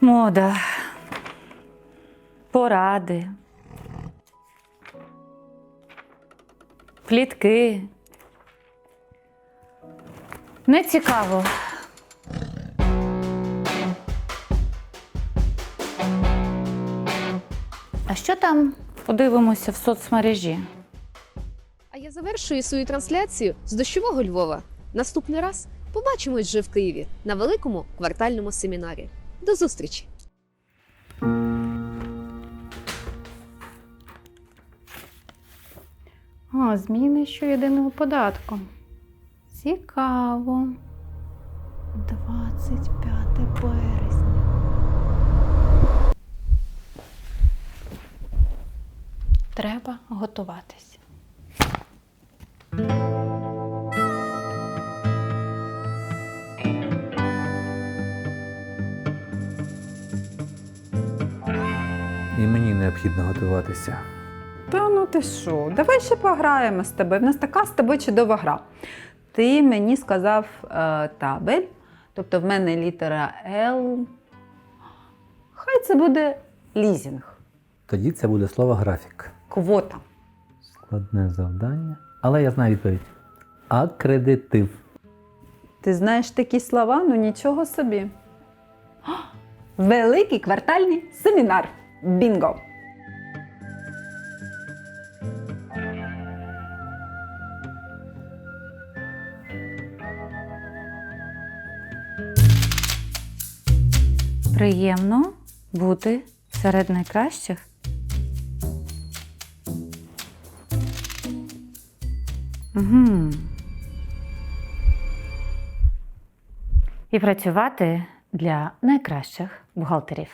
Мода, поради, плітки. Не цікаво. А що там подивимося в соцмережі? А я завершую свою трансляцію з дощового Львова. Наступний раз побачимось вже в Києві на великому квартальному семінарі. До зустрічі! А, зміни що єдиного податку. Цікаво. 25 березня. Треба готуватись. І мені необхідно готуватися. Та ну ти що? Давай ще пограємо з тобою. В нас така з тобою чудова гра. Ти мені сказав е, табель, тобто в мене літера Л. Хай це буде лізінг, Тоді це буде слово графік. Квота. Складне завдання. Але я знаю відповідь. Акредитив. Ти знаєш такі слова? Ну нічого собі. А, Великий квартальний семінар. Бінго! Приємно бути серед найкращих. Угу. І працювати для найкращих бухгалтерів.